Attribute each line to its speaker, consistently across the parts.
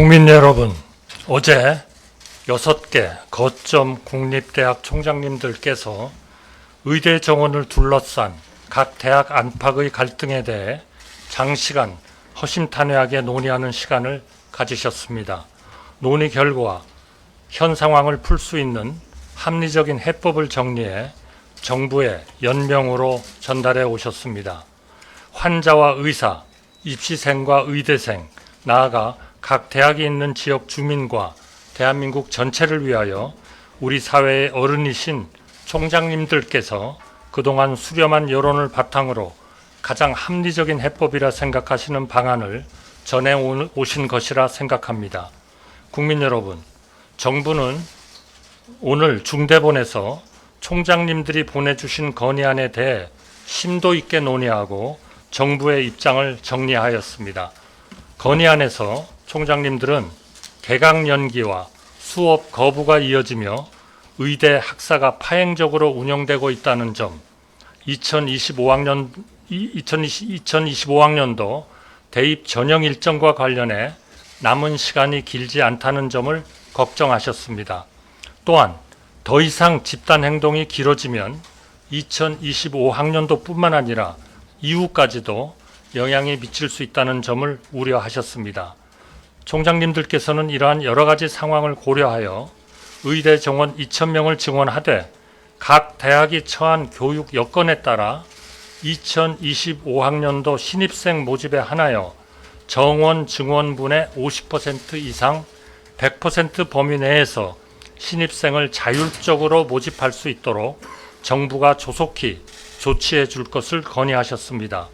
Speaker 1: 국민 여러분, 어제 여섯 개 거점 국립대학 총장님들께서 의대 정원을 둘러싼 각 대학 안팎의 갈등에 대해 장시간 허심탄회하게 논의하는 시간을 가지셨습니다. 논의 결과 현 상황을 풀 수 있는 합리적인 해법을 정리해 정부에 연명으로 전달해 오셨습니다. 환자와 의사, 입시생과 의대생, 나아가 각 대학이 있는 지역 주민과 대한민국 전체를 위하여 우리 사회의 어른이신 총장님들께서 그동안 수렴한 여론을 바탕으로 가장 합리적인 해법이라 생각하시는 방안을 전해 오- 오신 것이라 생각합니다. 국민 여러분, 정부는 오늘 중대본에서 총장님들이 보내주신 건의안에 대해 심도 있게 논의하고 정부의 입장을 정리하였습니다. 건의안에서 총장님들은 개강 연기와 수업 거부가 이어지며 의대 학사가 파행적으로 운영되고 있다는 점, 2025학년 2025학년도 대입 전형 일정과 관련해 남은 시간이 길지 않다는 점을 걱정하셨습니다. 또한 더 이상 집단 행동이 길어지면 2025학년도뿐만 아니라 이후까지도 영향이 미칠 수 있다는 점을 우려하셨습니다. 총장님들께서는 이러한 여러 가지 상황을 고려하여 의대 정원 2,000명을 증원하되 각 대학이 처한 교육 여건에 따라 2025학년도 신입생 모집에 한하여 정원 증원분의 50% 이상 100% 범위 내에서 신입생을 자율적으로 모집할 수 있도록 정부가 조속히 조치해 줄 것을 건의하셨습니다.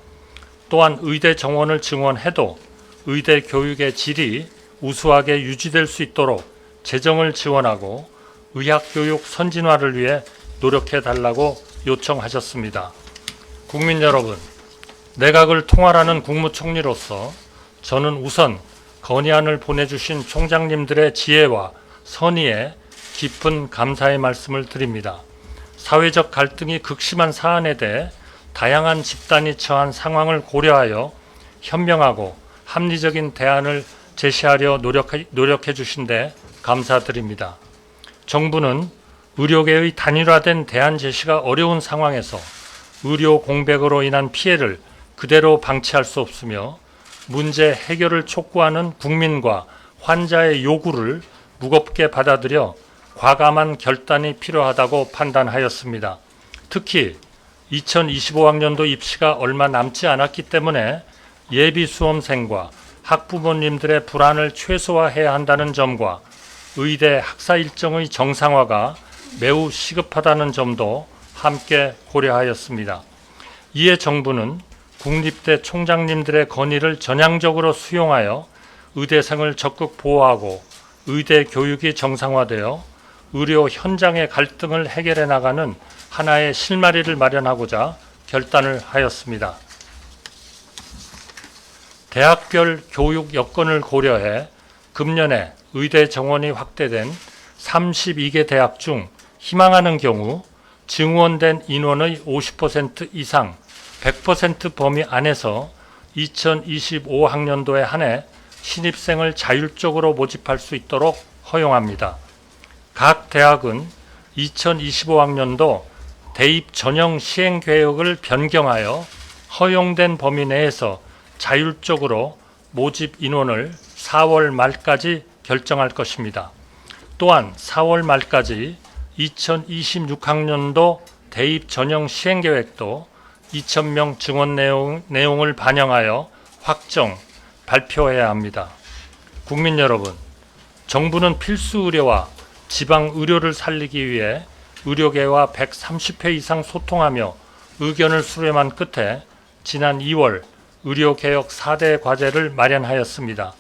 Speaker 1: 또한 의대 정원을 증원해도 의대 교육의 질이 우수하게 유지될 수 있도록 재정을 지원하고 의학교육 선진화를 위해 노력해 달라고 요청하셨습니다. 국민 여러분, 내각을 통할하는 국무총리로서 저는 우선 건의안을 보내주신 총장님들의 지혜와 선의에 깊은 감사의 말씀을 드립니다. 사회적 갈등이 극심한 사안에 대해 다양한 집단이 처한 상황을 고려하여 현명하고 합리적인 대안을 제시하려 노력해, 노력해 주신 데 감사드립니다. 정부는 의료계의 단일화된 대안 제시가 어려운 상황에서 의료 공백으로 인한 피해를 그대로 방치할 수 없으며 문제 해결을 촉구하는 국민과 환자의 요구를 무겁게 받아들여 과감한 결단이 필요하다고 판단하였습니다. 특히 2025학년도 입시가 얼마 남지 않았기 때문에 예비 수험생과 학부모님들의 불안을 최소화해야 한다는 점과 의대 학사 일정의 정상화가 매우 시급하다는 점도 함께 고려하였습니다. 이에 정부는 국립대 총장님들의 건의를 전향적으로 수용하여 의대생을 적극 보호하고 의대 교육이 정상화되어 의료 현장의 갈등을 해결해 나가는 하나의 실마리를 마련하고자 결단을 하였습니다. 대학별 교육 여건을 고려해 금년에 의대 정원이 확대된 32개 대학 중 희망하는 경우 증원된 인원의 50% 이상 100% 범위 안에서 2025학년도에 한해 신입생을 자율적으로 모집할 수 있도록 허용합니다. 각 대학은 2025학년도 대입 전형 시행 계획을 변경하여 허용된 범위 내에서 자율적으로 모집 인원을 4월 말까지 결정할 것입니다. 또한 4월 말까지 2026학년도 대입 전형 시행 계획도 2,000명 증원 내용, 내용을 반영하여 확정, 발표해야 합니다. 국민 여러분, 정부는 필수 의료와 지방 의료를 살리기 위해 의료계와 130회 이상 소통하며 의견을 수렴한 끝에 지난 2월 의료개혁 4대 과제를 마련하였습니다.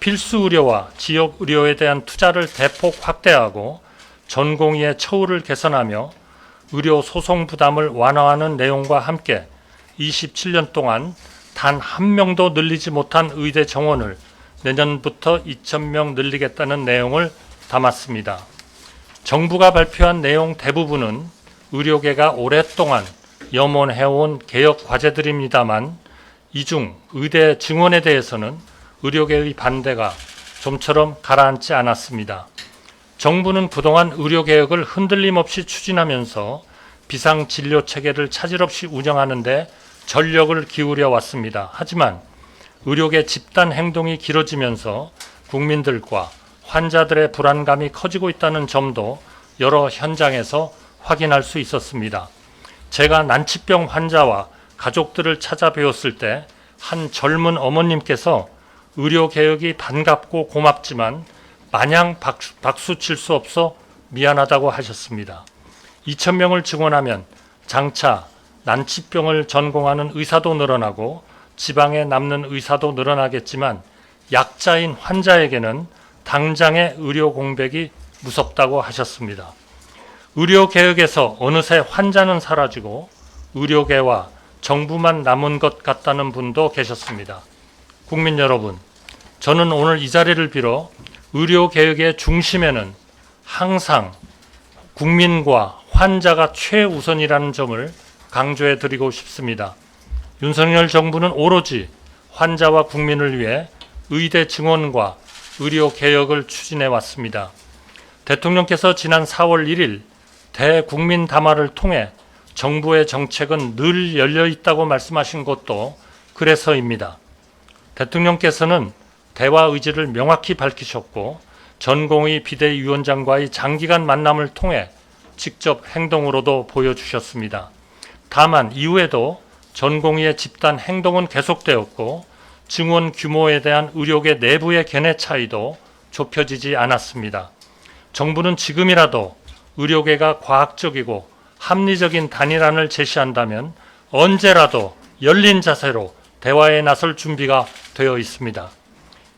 Speaker 1: 필수 의료와 지역 의료에 대한 투자를 대폭 확대하고 전공의의 처우를 개선하며 의료 소송 부담을 완화하는 내용과 함께 27년 동안 단 한 명도 늘리지 못한 의대 정원을 내년부터 2,000명 늘리겠다는 내용을 담았습니다. 정부가 발표한 내용 대부분은 의료계가 오랫동안 염원해온 개혁 과제들입니다만 이중 의대 증원에 대해서는 의료계의 반대가 좀처럼 가라앉지 않았습니다. 정부는 그동안 의료개혁을 흔들림 없이 추진하면서 비상진료 체계를 차질 없이 운영하는데 전력을 기울여 왔습니다. 하지만 의료계 집단 행동이 길어지면서 국민들과 환자들의 불안감이 커지고 있다는 점도 여러 현장에서 확인할 수 있었습니다. 제가 난치병 환자와 가족들을 찾아뵈었을 때 한 젊은 어머님께서 의료 개혁이 반갑고 고맙지만 마냥 박수, 박수 칠 수 없어 미안하다고 하셨습니다. 2천 명을 증원하면 장차 난치병을 전공하는 의사도 늘어나고 지방에 남는 의사도 늘어나겠지만 약자인 환자에게는 당장의 의료 공백이 무섭다고 하셨습니다. 의료 개혁에서 어느새 환자는 사라지고 의료계와 정부만 남은 것 같다는 분도 계셨습니다. 국민 여러분, 저는 오늘 이 자리를 빌어 의료 개혁의 중심에는 항상 국민과 환자가 최우선이라는 점을 강조해 드리고 싶습니다. 윤석열 정부는 오로지 환자와 국민을 위해 의대 증원과 의료 개혁을 추진해 왔습니다. 대통령께서 지난 4월 1일 대국민 담화를 통해 정부의 정책은 늘 열려 있다고 말씀하신 것도 그래서입니다. 대통령께서는 대화 의지를 명확히 밝히셨고 전공의 비대위원장과의 장기간 만남을 통해 직접 행동으로도 보여주셨습니다. 다만 이후에도 전공의의 집단 행동은 계속되었고 증원 규모에 대한 의료계 내부의 견해 차이도 좁혀지지 않았습니다. 정부는 지금이라도 의료계가 과학적이고 합리적인 단일안을 제시한다면 언제라도 열린 자세로 대화에 나설 준비가 되어 있습니다.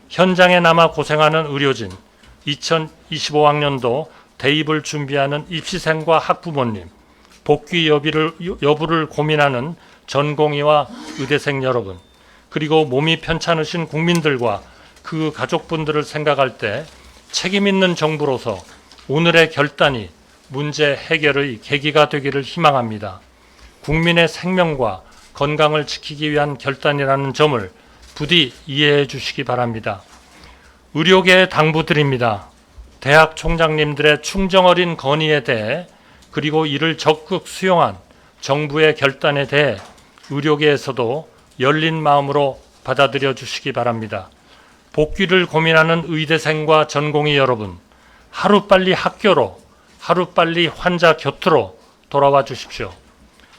Speaker 1: 현장에 남아 고생하는 의료진, 2025학년도 대입을 준비하는 입시생과 학부모님, 복귀 여부를, 여부를 고민하는 전공의와 의대생 여러분, 그리고 몸이 편찮으신 국민들과 그 가족분들을 생각할 때 책임 있는 정부로서 오늘의 결단이 문제 해결의 계기가 되기를 희망합니다. 국민의 생명과 건강을 지키기 위한 결단이라는 점을 부디 이해해 주시기 바랍니다. 의료계에 당부드립니다. 대학 총장님들의 충정 어린 건의에 대해 그리고 이를 적극 수용한 정부의 결단에 대해 의료계에서도 열린 마음으로 받아들여 주시기 바랍니다. 복귀를 고민하는 의대생과 전공의 여러분, 하루빨리 학교로, 하루빨리 환자 곁으로 돌아와 주십시오.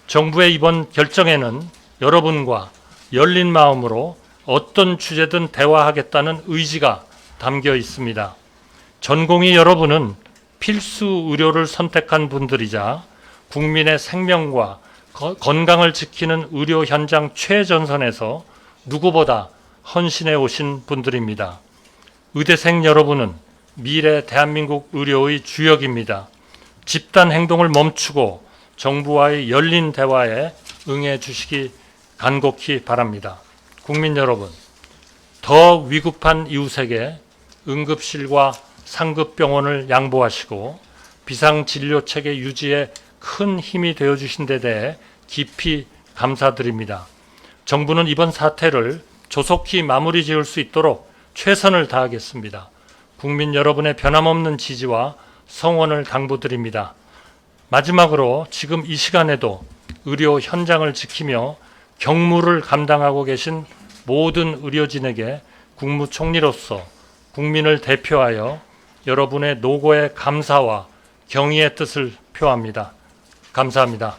Speaker 1: 정부의 이번 결정에는 여러분과 열린 마음으로 어떤 주제든 대화하겠다는 의지가 담겨 있습니다. 전공의 여러분은 필수 의료를 선택한 분들이자 국민의 생명과 거- 건강을 지키는 의료 현장 최전선에서 누구보다 헌신해 오신 분들입니다. 의대생 여러분은 미래 대한민국 의료의 주역입니다. 집단 행동을 멈추고 정부와의 열린 대화에 응해 주시기 간곡히 바랍니다. 국민 여러분, 더 위급한 이웃에게 응급실과 상급병원을 양보하시고 비상진료 체계 유지에 큰 힘이 되어 주신 데 대해 깊이 감사드립니다. 정부는 이번 사태를 조속히 마무리 지을 수 있도록 최선을 다하겠습니다. 국민 여러분의 변함없는 지지와 성원을 당부드립니다. 마지막으로 지금 이 시간에도 의료 현장을 지키며 경무를 감당하고 계신 모든 의료진에게 국무총리로서 국민을 대표하여 여러분의 노고에 감사와 경의의 뜻을 표합니다. 감사합니다.